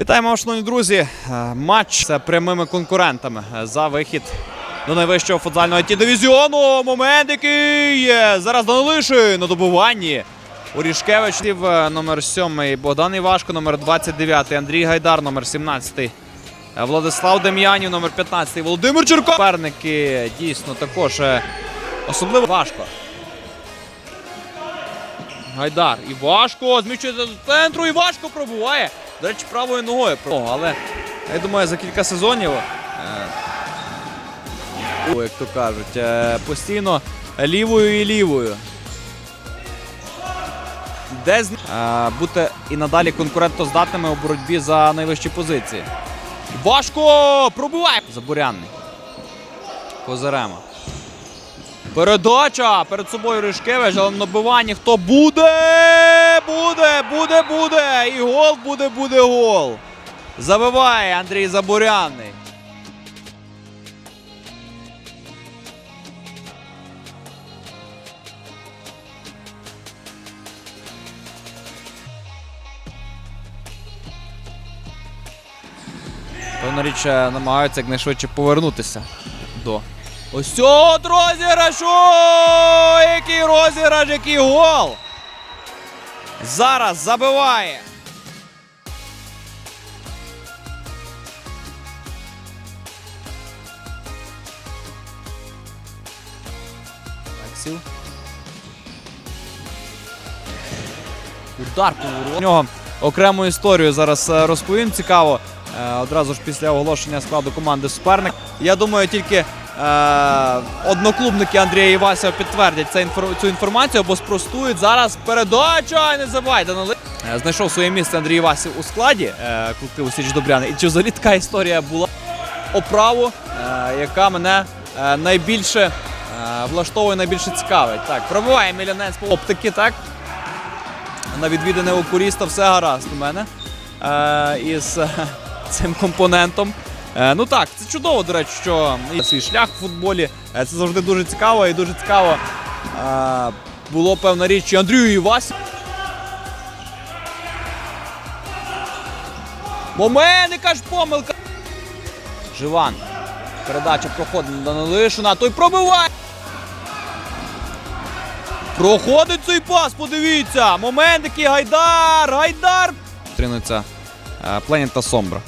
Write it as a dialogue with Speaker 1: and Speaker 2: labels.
Speaker 1: Вітаємо, шановні друзі. Е, Матч з прямими конкурентами е, за вихід до найвищого футзального ті дивізіону. Момент, який є зараз Данилишин на добуванні. Орішкевич е, номер 7, Богдан Івашко, номер 29, Андрій Гайдар, номер 17. е, Владислав Дем'янів, номер 15, Володимир Черко. Суперники дійсно також особливо важко. Гайдар. І важко. Зміщується до центру. І важко пробуває. До речі, правою ногою. Але я думаю, за кілька сезонів. е, як то кажуть, е, постійно лівою і лівою. Де е, бути і надалі конкурентоздатними у боротьбі за найвищі позиції. Важко пробуває. Забурянний. Козарема. Передача перед собою Ришкевич, але на набиванні хто буде? Буде, буде, буде. І гол буде, буде гол. Забиває Андрій Забурянний. Певна річ е, намагаються якнайшвидше повернутися до Ось от розіграшу! Який розіграш, який гол! Зараз забиває. Максів. Удар по. У нього окрему історію зараз е, розповім. Цікаво. Е, Одразу ж після оголошення складу команди суперник. Я думаю, тільки одноклубники Андрія і Вася підтвердять цю інформацію або спростують. Зараз передача не забувайте. Е, Знайшов своє місце Андрій Івасів у складі е, колективу Січ Добряни. І чи взагалі така історія була оправу, е, яка мене е, найбільше е, влаштовує, найбільше цікавить. Так, пробиває Мілянець по оптики, так? на відвідане окуріста все гаразд у мене е, із е, цим компонентом. Е, ну так, це чудово, до речі, що свій шлях в футболі. Е, це завжди дуже цікаво і дуже цікаво е, було певна річ і Андрію Івасі. Момент, яка ж помилка. Живан. Передача проходить на Данилишина, той пробиває. Проходить цей пас, подивіться. Момент який Гайдар! Гайдар! Тринуться Планета Сомбра.